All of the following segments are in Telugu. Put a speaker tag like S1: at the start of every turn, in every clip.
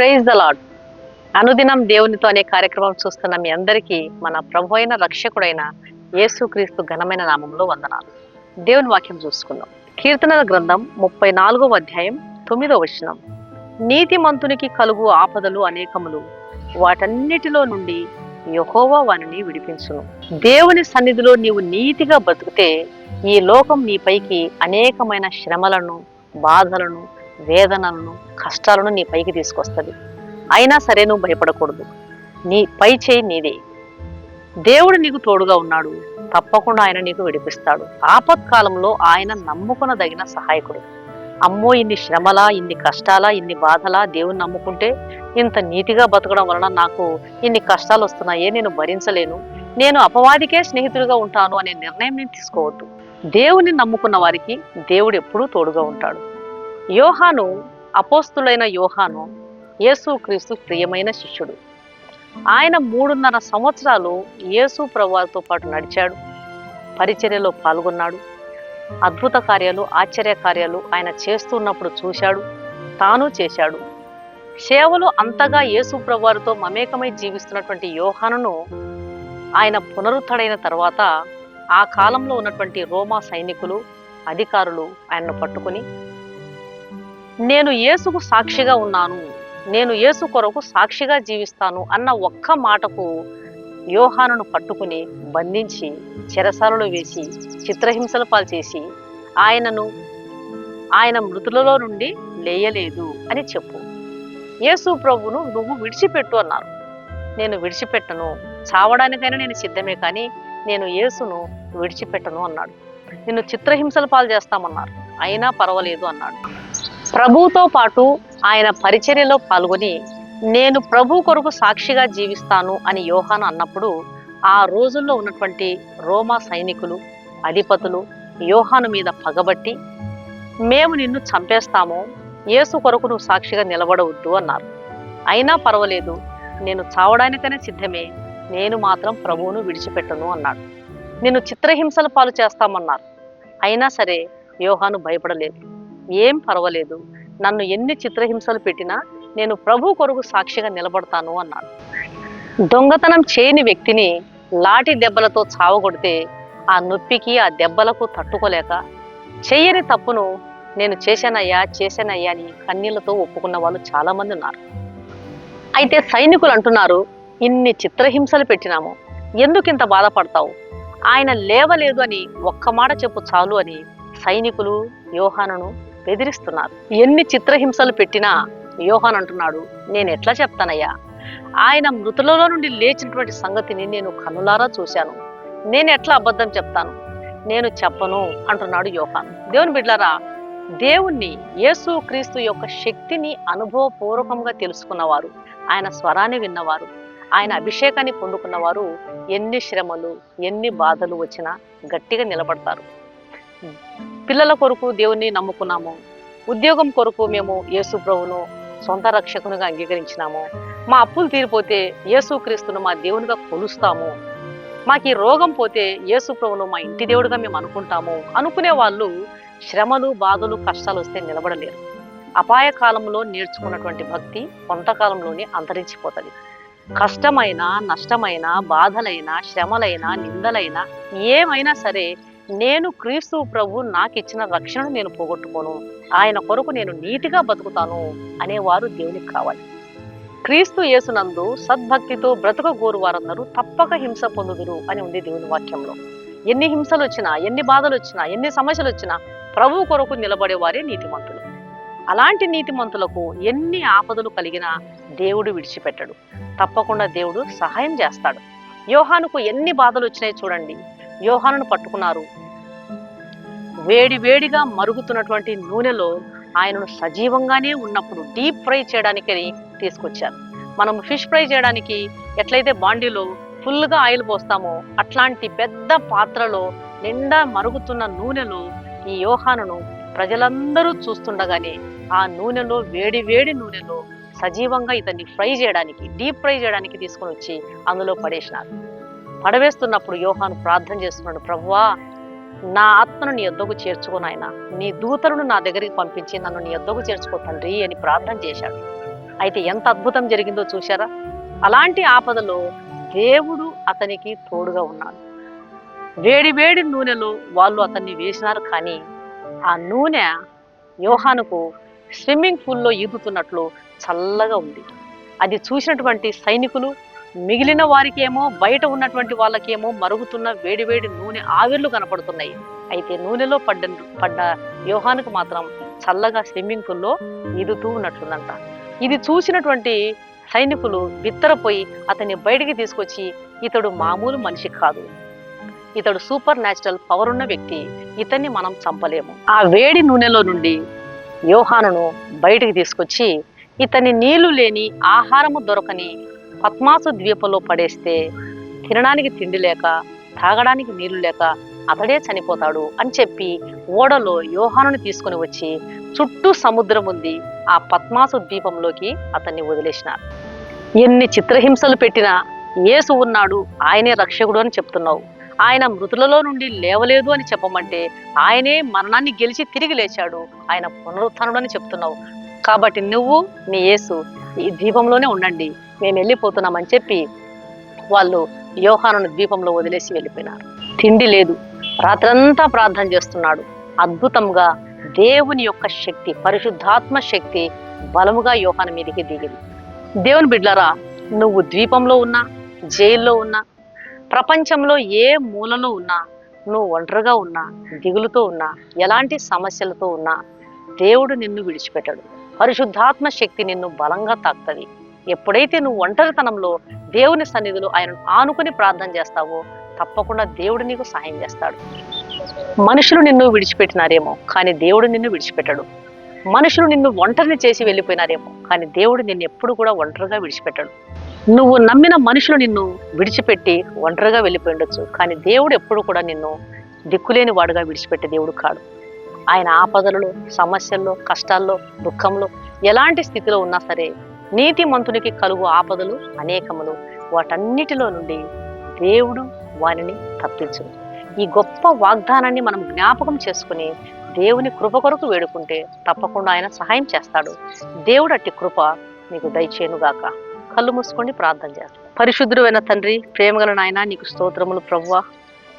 S1: ప్రైజ్ ద లాడ్ అనుదినం దేవునితో అనే కార్యక్రమం చూస్తున్న మీ అందరికీ మన ప్రభు అయిన రక్షకుడైన యేసుక్రీస్తు ఘనమైన నామంలో వందనాలు. దేవుని వాక్యం చూసుకుందాం. కీర్తనల గ్రంథం ముప్పై నాలుగవ అధ్యాయం తొమ్మిదో వచనం. నీతిమంతునికి కలుగు ఆపదలు అనేకములు వాటన్నిటిలో నుండి యహోవా వానిని విడిపించును. దేవుని సన్నిధిలో నీవు నీతిగా బతికితే ఈ లోకం నీపైకి అనేకమైన శ్రమలను బాధలను వేదనలను కష్టాలను నీ పైకి తీసుకొస్తుంది. అయినా సరే నువ్వు భయపడకూడదు. నీ పై చేయి నీదే. దేవుడు నీకు తోడుగా ఉన్నాడు. తప్పకుండా ఆయన నీకు విడిపిస్తాడు. ఆపత్కాలంలో ఆయన నమ్ముకునదగిన సహాయకుడు. అమ్మో ఇన్ని శ్రమలా ఇన్ని కష్టాలా ఇన్ని బాధలా దేవుని నమ్ముకుంటే ఇంత నీతిగా బతకడం వలన నాకు ఇన్ని కష్టాలు వస్తున్నాయే నేను భరించలేను. నేను అపవాదికే స్నేహితుడిగా ఉంటాను అనే నిర్ణయం నేను తీసుకోవద్దు. దేవుని నమ్ముకున్న వారికి దేవుడు ఎప్పుడూ తోడుగా ఉంటాడు. యోహాను అపోస్తులైన యోహాను యేసు క్రీస్తు ప్రియమైన శిష్యుడు. ఆయన మూడున్నర సంవత్సరాలు యేసు ప్రభువారితో పాటు నడిచాడు. పరిచర్యలో పాల్గొన్నాడు. అద్భుత కార్యాలు ఆశ్చర్య కార్యాలు ఆయన చేస్తున్నప్పుడు చూశాడు. తాను చేశాడు. సేవలు అంతగా యేసు ప్రభువారితో మమేకమై జీవిస్తున్నటువంటి యోహానును ఆయన పునరుద్ధడైన తర్వాత ఆ కాలంలో ఉన్నటువంటి రోమా సైనికులు అధికారులు ఆయనను పట్టుకుని నేను యేసుకు సాక్షిగా ఉన్నాను. నేను యేసు కొరకు సాక్షిగా జీవిస్తాను అన్న ఒక్క మాటకు యోహానును పట్టుకుని బంధించి చెరసాలలో వేసి చిత్రహింసలు పాల్చేసి ఆయనను ఆయన మృతులలో నుండి లేయలేదు అని చెప్పు. యేసు ప్రభును నువ్వు విడిచిపెట్టు అన్నారు. నేను విడిచిపెట్టను. చావడానికైనా నేను సిద్ధమే కానీ నేను యేసును విడిచిపెట్టను అన్నాడు. నిన్ను చిత్రహింసలు పాలు చేస్తామన్నారు అయినా పర్వాలేదు అన్నాడు. ప్రభుతో పాటు ఆయన పరిచర్యలో పాల్గొని నేను ప్రభు కొరకు సాక్షిగా జీవిస్తాను అని యోహాను అన్నప్పుడు ఆ రోజుల్లో ఉన్నటువంటి రోమా సైనికులు అధిపతులు యోహాను మీద పగబట్టి మేము నిన్ను చంపేస్తాము యేసు కొరకు నువ్వు సాక్షిగా నిలబడవద్దు అన్నారు. అయినా పర్వాలేదు నేను చావడానికనే సిద్ధమే నేను మాత్రం ప్రభువును విడిచిపెట్టను అన్నాడు. నిన్ను చిత్రహింసల పాలు చేస్తామన్నారు. అయినా సరే యోహాను భయపడలేదు. ఏం పర్వాలేదు. నన్ను ఎన్ని చిత్రహింసలు పెట్టినా నేను ప్రభు కొరకు సాక్షిగా నిలబడతాను అన్నాడు. దొంగతనం చేయని వ్యక్తిని లాఠీ దెబ్బలతో చావగొడితే ఆ నొప్పికి ఆ దెబ్బలకు తట్టుకోలేక చేయని తప్పును నేను చేశానయ్యా చేశానయ్యా అని కన్నీళ్ళతో ఒప్పుకున్న వాళ్ళు చాలామంది ఉన్నారు. అయితే సైనికులు అంటున్నారు ఇన్ని చిత్రహింసలు పెట్టినాము. ఎందుకు ఇంత బాధపడతావు? ఆయన లేవలేదు అని ఒక్క మాట చెప్పు చాలు అని సైనికులు యోహానును బెదిరిస్తున్నారు. ఎన్ని చిత్రహింసలు పెట్టినా యోహాన్ అంటున్నాడు నేను ఎట్లా చెప్తానయ్యా? ఆయన మృతులలో నుండి లేచినటువంటి సంగతిని నేను కనులారా చూశాను. నేను ఎట్లా అబద్ధం చెప్తాను? నేను చెప్పను అంటున్నాడు యోహాన్. దేవుని బిడ్లారా దేవుణ్ణి యేసు క్రీస్తు యొక్క శక్తిని అనుభవపూర్వకంగా తెలుసుకున్నవారు ఆయన స్వరాన్ని విన్నవారు ఆయన అభిషేకాన్ని పొందుకున్నవారు ఎన్ని శ్రమలు ఎన్ని బాధలు వచ్చినా గట్టిగా నిలబడతారు. పిల్లల కొరకు దేవుణ్ణి నమ్ముకున్నాము. ఉద్యోగం కొరకు మేము యేసు ప్రభును సొంత రక్షకునిగా అంగీకరించినాము. మా అప్పులు తీరిపోతే యేసు క్రీస్తును మా దేవునిగా కొలుస్తాము. మాకు ఈ రోగం పోతే యేసు ప్రభును మా ఇంటి దేవుడిగా మేము అనుకుంటాము. అనుకునే వాళ్ళు శ్రమలు బాధలు కష్టాలు వస్తే నిలబడలేరు. అపాయ కాలంలో నేర్చుకున్నటువంటి భక్తి కొంతకాలంలోనే అంతరించిపోతుంది. కష్టమైన నష్టమైన బాధలైన శ్రమలైన నిందలైన ఏమైనా సరే నేను క్రీస్తు ప్రభు నాకు ఇచ్చిన రక్షణను నేను పోగొట్టుకోను. ఆయన కొరకు నేను నీతిగా బతుకుతాను అనేవారు దేవునికి కావాలి క్రీస్తు యేసునందు సద్భక్తితో బ్రతకగోరు వారందరూ తప్పక హింస పొందుదురు అని ఉంది దేవుని వాక్యంలో. ఎన్ని హింసలు వచ్చినా ఎన్ని బాధలు వచ్చినా ఎన్ని సమస్యలు వచ్చినా ప్రభు కొరకు నిలబడే వారే నీతిమంతులు. అలాంటి నీతిమంతులకు ఎన్ని ఆపదలు కలిగినా దేవుడు విడిచిపెట్టడు. తప్పకుండా దేవుడు సహాయం చేస్తాడు. యోహానుకు ఎన్ని బాధలు వచ్చినాయి చూడండి. యోహానును పట్టుకున్నారు. వేడి వేడిగా మరుగుతున్నటువంటి నూనెలో ఆయనను సజీవంగానే ఉన్నప్పుడు డీప్ ఫ్రై చేయడానికి తీసుకొచ్చారు. మనం ఫిష్ ఫ్రై చేయడానికి ఎట్లయితే బాండీలో ఫుల్గా ఆయిల్ పోస్తామో అట్లాంటి పెద్ద పాత్రలో నిండా మరుగుతున్న నూనెలో ఈ యోహానును ప్రజలందరూ చూస్తుండగానే ఆ నూనెలో వేడి వేడి నూనెలో సజీవంగా ఇతన్ని ఫ్రై చేయడానికి డీప్ ఫ్రై చేయడానికి తీసుకొని వచ్చి అందులో పడేసినారు. పడవేస్తున్నప్పుడు యోహాను ప్రార్థన చేస్తున్నాడు ప్రభువా నా ఆత్మను నీ యొద్దకు చేర్చుకో నీ దూతలను నా దగ్గరికి పంపించి నన్ను నీ యొద్దకు చేర్చుకో తండ్రి అని ప్రార్థన చేశాడు. అయితే ఎంత అద్భుతం జరిగిందో చూశారా? అలాంటి ఆపదలో దేవుడు అతనికి తోడుగా ఉన్నాడు. వేడి వేడి నూనెలో వాళ్ళు అతన్ని వేసినారు కానీ ఆ నూనె యోహానుకు స్విమ్మింగ్ పూల్లో ఈదుతున్నట్లు చల్లగా ఉంది. అది చూసినటువంటి సైనికులు మిగిలిన వారికేమో బయట ఉన్నటువంటి వాళ్ళకేమో మరుగుతున్న వేడివేడి నూనె ఆవిర్లు కనపడుతున్నాయి. అయితే నూనెలో పడ్డ పడ్డ వ్యూహానికి మాత్రం చల్లగా స్విమ్మింగ్ పూల్లో ఈదుతూ ఉన్నట్లుందంట. ఇది చూసినటువంటి సైనికులు బిత్తరపోయి అతన్ని బయటికి తీసుకొచ్చి ఇతడు మామూలు మనిషి కాదు. ఇతడు సూపర్ న్యాచురల్ పవర్ ఉన్న వ్యక్తి. ఇతన్ని మనం చంపలేము. ఆ వేడి నూనెలో నుండి యోహానును బయటికి తీసుకొచ్చి ఇతని నీళ్ళు లేని ఆహారము దొరకని పద్మాసు ద్వీపంలో పడేస్తే తినడానికి తిండి లేక తాగడానికి నీళ్ళు లేక అతడే చనిపోతాడు అని చెప్పి ఓడలో యోహానుని తీసుకుని వచ్చి చుట్టూ సముద్రం ఉంది ఆ పద్మాసు ద్వీపంలోకి అతన్ని వదిలేసినారు. ఎన్ని చిత్రహింసలు పెట్టినా యేసు ఉన్నాడు ఆయనే రక్షకుడు అని చెప్తున్నావు. ఆయన మృతులలో నుండి లేవలేదు అని చెప్పమంటే ఆయనే మరణాన్ని గెలిచి తిరిగి లేచాడు ఆయన పునరుత్నుడు అని చెప్తున్నావు. కాబట్టి నువ్వు నీ యేసు ఈ ద్వీపంలోనే ఉండండి మేము వెళ్ళిపోతున్నామని చెప్పి వాళ్ళు యోహాను ద్వీపంలో వదిలేసి వెళ్ళిపోయినారు. తిండి లేదు. రాత్రంతా ప్రార్థన చేస్తున్నాడు. అద్భుతంగా దేవుని యొక్క శక్తి పరిశుద్ధాత్మ శక్తి బలముగా యోహాను మీదకి దిగింది. దేవుని బిడ్లరా నువ్వు ద్వీపంలో ఉన్నా జైల్లో ఉన్నా ప్రపంచంలో ఏ మూలలో ఉన్నా నువ్వు ఒంటరిగా ఉన్నా దిగులుతో ఉన్నా ఎలాంటి సమస్యలతో ఉన్నా దేవుడు నిన్ను విడిచిపెట్టాడు. పరిశుద్ధాత్మ శక్తి నిన్ను బలంగా తాకుతుంది. ఎప్పుడైతే నువ్వు ఒంటరితనంలో దేవుని సన్నిధిలో ఆయనను ఆనుకుని ప్రార్థన చేస్తావో తప్పకుండా దేవుడు నీకు సహాయం చేస్తాడు. మనుషులు నిన్ను విడిచిపెట్టినారేమో కానీ దేవుడు నిన్ను విడిచిపెట్టడు. మనుషులు నిన్ను ఒంటరిని చేసి వెళ్ళిపోయినారేమో కానీ దేవుడు నిన్ను ఎప్పుడు కూడా ఒంటరిగా విడిచిపెట్టాడు. నువ్వు నమ్మిన మనుషులు నిన్ను విడిచిపెట్టి ఒంటరిగా వెళ్ళిపోయి ఉండొచ్చు కానీ దేవుడు ఎప్పుడు కూడా నిన్ను దిక్కులేని వాడుగా విడిచిపెట్టే దేవుడు కాడు. ఆయన ఆపదలలో సమస్యల్లో కష్టాల్లో దుఃఖంలో ఎలాంటి స్థితిలో ఉన్నా సరే నీతిమంతునికి కలుగు ఆపదలు అనేకములు. వాటన్నిటిలో నుండి దేవుడు వారిని తప్పించు. ఈ గొప్ప వాగ్దానాన్ని మనం జ్ఞాపకం చేసుకుని దేవుని కృప కొరకు వేడుకుంటే తప్పకుండా ఆయన సహాయం చేస్తాడు. దేవుడు అట్టి కృప నీకు దయచేనుగాక కళ్ళు మూసుకొని ప్రార్థన చేస్తాం పరిశుద్ధుడైన తండ్రి ప్రేమగల నాయన నీకు స్తోత్రములు ప్రవ్వ.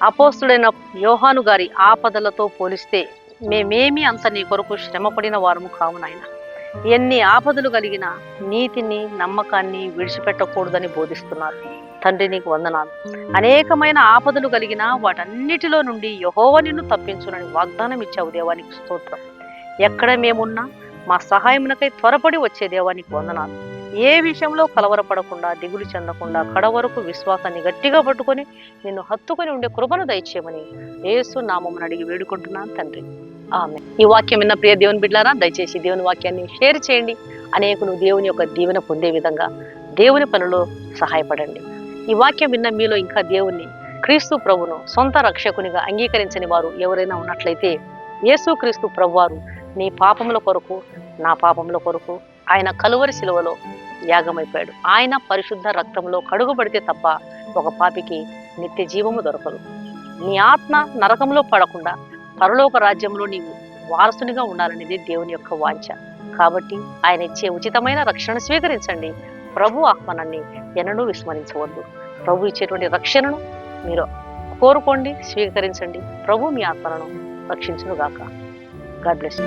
S1: అపోస్తుడైన యోహాను గారి ఆపదలతో పోలిస్తే మేమేమి అంత నీ కొరకు శ్రమపడిన వారము కావు నాయనా. ఎన్ని ఆపదలు కలిగిన నీతిని నమ్మకాన్ని విడిచిపెట్టకూడదని బోధిస్తున్నారు. తండ్రి నీకు వందనాలు. అనేకమైన ఆపదలు కలిగిన వాటన్నిటిలో నుండి యహోవ నిన్ను తప్పించునని వాగ్దానం ఇచ్చావు దేవానికి స్తోత్రం. ఎక్కడ మేమున్నా మా సహాయమునకై త్వరపడి వచ్చే దేవానికి వందనాలు. ఏ విషయంలో కలవరపడకుండా దిగులు చెందకుండా కడవరకు విశ్వాసాన్ని గట్టిగా పట్టుకొని నిన్ను హత్తుకొని ఉండే కృపను దయచేయమని యేసు నామమును అడిగి వేడుకుంటున్నాను తండ్రి. ఆమె ఈ వాక్యం విన్న ప్రియ దేవుని బిడ్డారా దయచేసి దేవుని వాక్యాన్ని షేర్ చేయండి. అనేకులు దేవుని యొక్క దీవెన పొందే విధంగా దేవుని పనిలో సహాయపడండి. ఈ వాక్యం విన్న మీలో ఇంకా దేవుణ్ణి క్రీస్తు ప్రభును సొంత రక్షకునిగా అంగీకరించని వారు ఎవరైనా ఉన్నట్లయితే యేసు క్రీస్తు ప్రభువారు నీ పాపముల కొరకు నా పాపముల కొరకు ఆయన కలువరి శిలువలో యాగమైపోయాడు. ఆయన పరిశుద్ధ రక్తంలో కడుగుబడితే తప్ప ఒక పాపికి నిత్య జీవము దొరకదు. నీ ఆత్మ నరకంలో పడకుండా పరలోక రాజ్యంలో నీవు వారసునిగా ఉండాలనేది దేవుని యొక్క వాంఛ. కాబట్టి ఆయన ఇచ్చే ఉచితమైన రక్షణ స్వీకరించండి. ప్రభు ఆహ్వానాన్ని ఎన్నడూ విస్మరించవద్దు. ప్రభు ఇచ్చేటువంటి రక్షణను మీరు కోరుకోండి స్వీకరించండి. ప్రభు మీ ఆత్మలను రక్షించును గాక గాడ్ బ్లెస్